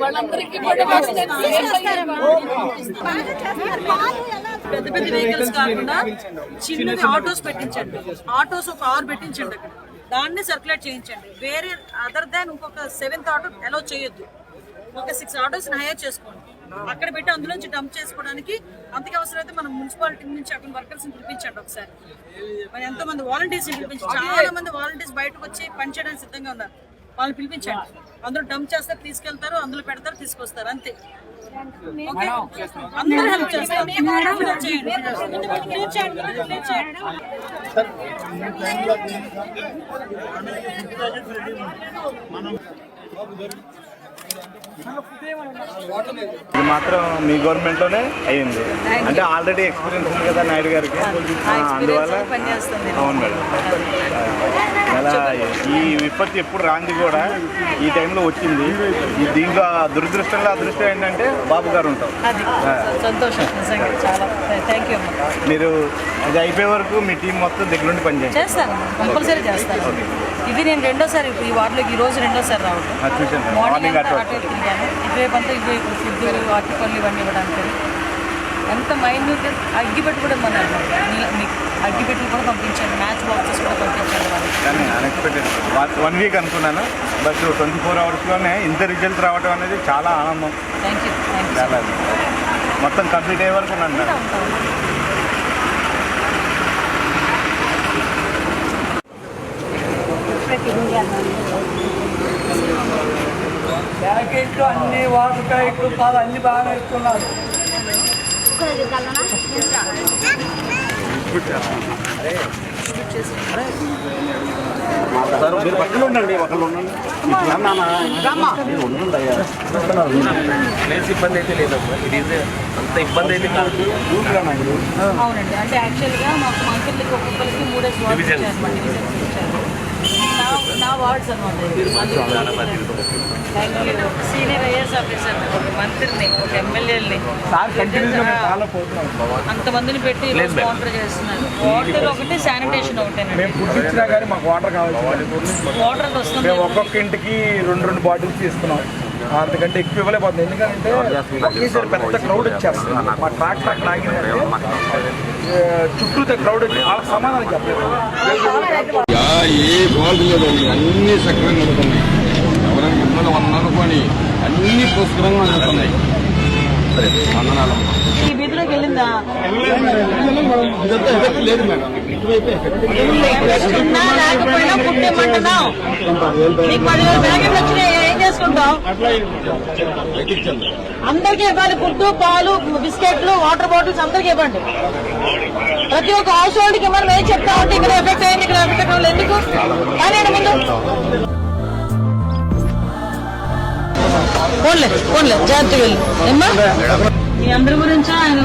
వాళ్ళందరికీ పెద్ద పెద్ద వెహికల్స్ కాకుండా చిన్నది ఆటోస్ పెట్టించండి. ఆటోస్ ఒక ఆరు పెట్టించండి అక్కడ. దాన్ని సర్క్యులేట్ చేయించండి. వేరే అదర్ దాన్ ఇంకొక సెవెంత్ ఆటో అలో చేయొద్దు. ఒక సిక్స్ ఆటోస్ని హైర్ చేసుకోండి. అక్కడ పెట్టి అందులోంచి డంప్ చేసుకోవడానికి అంతకి అవసరమైతే మనం మున్సిపాలిటీ నుంచి అక్కడ వర్కర్స్ పిలిపించండి ఒకసారి మరి ఎంతో మంది వాలంటీర్స్ పిలిపించి చాలా మంది వాలంటీర్స్ బయటకు వచ్చి పనిచేయడానికి సిద్ధంగా ఉన్నారు వాళ్ళని పిలిపించండి అందులో డంప్ చేస్తారు తీసుకెళ్తారు అందులో పెడతారు తీసుకొస్తారు అంతే ఓకే? అందరూ హెల్ప్ చేస్తారు Help ఇది మాత్రం మీ గవర్నమెంట్లోనే అయ్యింది అంటే ఆల్రెడీ ఎక్స్పీరియన్స్ ఉంది కదా నాయుడు గారికి. అందువల్ల అవును మేడం. అలా ఈ విపత్తు ఎప్పుడు రాంది కూడా ఈ టైంలో వచ్చింది. ఈ దీంట్లో దురదృష్టంలో అదృష్టం ఏంటంటే బాబు గారు ఉంటాం అది. మీరు ఇది అయిపోయే వరకు మీ టీం మొత్తం దగ్గరుండి చేస్తాను ఇది నేను రెండోసారి ఇప్పుడు ఈ వార్డులోకి ఈ రోజు రెండోసారి రావడం. మార్నింగ్ అటు తిరిగాను. ఇటువైపు అంతా ఇటువైపు ఫుడ్ అరటిపళ్ళు ఇవన్నీ ఇవ్వడానికి ఎంత మైన్యూట్ అగ్గిపెట్టి కూడా మన మీకు అగ్గిపెట్టులు కూడా పంపించండి. మ్యాచ్ బాక్సెస్ కూడా కానీ అన్ఎక్స్పెక్టెడ్ వన్ వీక్ అనుకున్నాను. బట్ ట్వంటీ ఫోర్ అవర్స్లోనే ఇంత రిజల్ట్ రావడం అనేది చాలా ఆనందం. థ్యాంక్ యూ థ్యాంక్ యూ మొత్తం కంప్లీట్ అయ్యే వరకు ప్యాకెట్లు అన్ని వాటర్ ప్యాకెట్లు పాలు అన్ని బాగా ఇస్తున్నారు. మీరు పక్కన ఉండండి ఒకళ్ళు ఉండండి. ప్లేస్ ఇబ్బంది అయితే లేదమ్మా ఇది అంత ఇబ్బంది అయితే కాదు. అవునండి. అంటే యాక్చువల్గా మాకు మంత్రులకి ఒక్కొక్కరికి మూడేసి డివిజన్స్ ఇచ్చారు. నా నా వార్డ్స్ అనమాట thank you senior IAS officer ఒక మంత్రిని ఒక ఎమ్మెల్యేని. అంతమందిని పెట్టి వాటర్ ఒకటి శానిటేషన్ ఒకటేనండి. మాకు వాటర్ కావాలి వాటర్ వస్తుంది. ఒక్కొక్క ఇంటికి రెండు రెండు బాటిల్స్ ఇస్తున్నాం అంతకంటే ఎక్కువ ఇవ్వలేకపోతుంది ఎందుకంటే ఒకేసారి పెద్ద క్రౌడ్ వచ్చేస్తుంది. మా ట్రాక్టర్ అక్కడ ఆగిందంటే చుట్టూ క్రౌడ్ వచ్చి వాళ్ళకి సమాధానం చెప్పలేదు. ఏ ఫాల్ట్ లేదండి అన్ని సక్రమంగా అందుతున్నాయి ఎవరైనా ఇబ్బంది ఉందనుకొని అన్ని పుష్కరంగా వెళ్ళిందా? లేదు మేడం. ఉన్నా ఏం చేసుకుంటావు అందరికీ ఇవ్వాలి ఫుడ్ పాలు బిస్కెట్లు వాటర్ బాటిల్స్ అందరికీ ఇవ్వండి. ప్రతి ఒక్క హౌస్ హోల్డ్కి ఇవ్వండి మేము చెప్తా ఉంటే ఇక్కడ ఎఫెక్ట్ అయింది ఇక్కడ ఎఫెక్ట్ అవ్వాలి ఎందుకు? కానీ ముందు. ఫోన్లే ఫోన్లే జాగ్రత్త వెళ్ళి. ఏమ్మా? మీ అందరి గురించి? ఆయన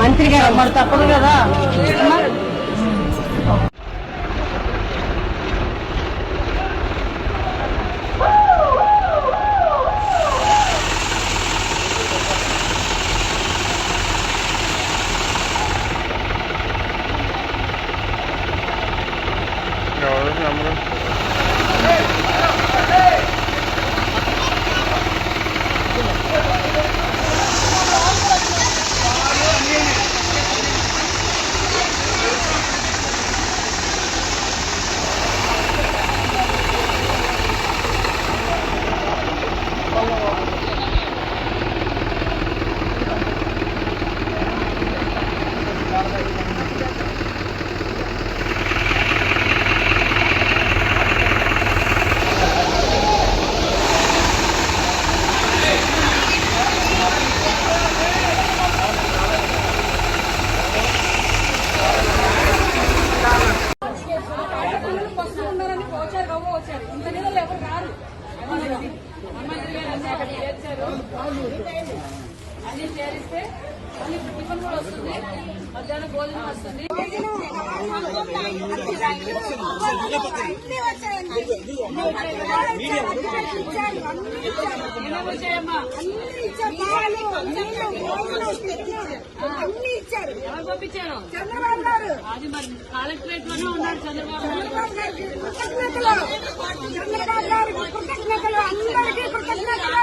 మంత్రి గారు మరి తప్పదు కదా. అమ్మా? అన్ని చేరిస్తే మళ్ళీ టిఫిన్ కూడా వస్తుంది. మధ్యాహ్నం భోజనం వస్తుంది. పంపించారు చంద్రబాబు గారు అది మరి కలెక్టరేట్లోనే ఉన్నారు చంద్రబాబు కృతజ్ఞతలు చంద్రబాబు గారికి కృతజ్ఞతలు అందరికీ కృతజ్ఞతలు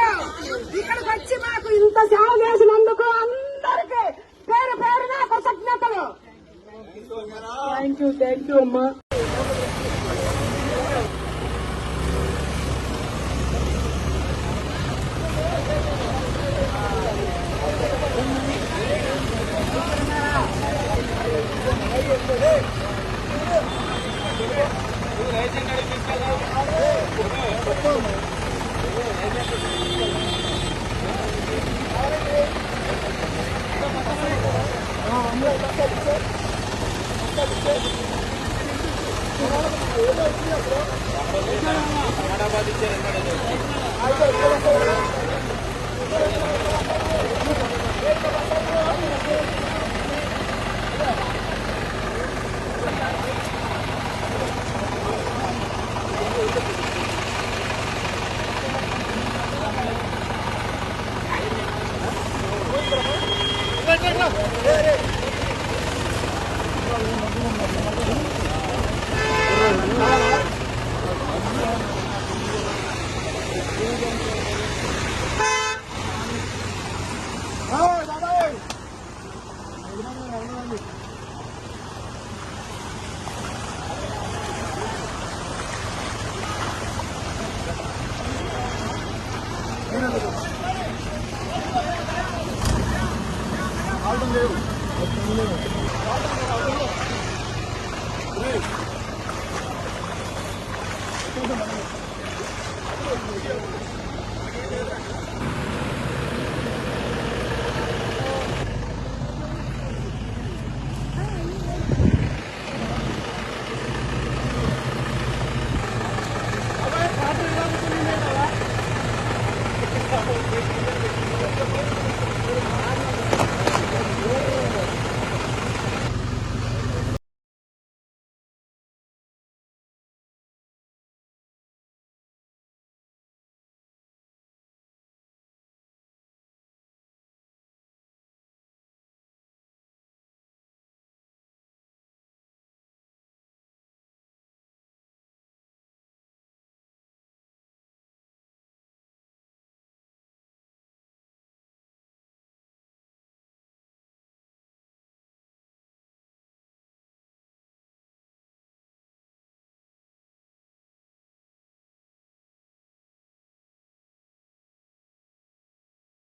Let's go. లేవు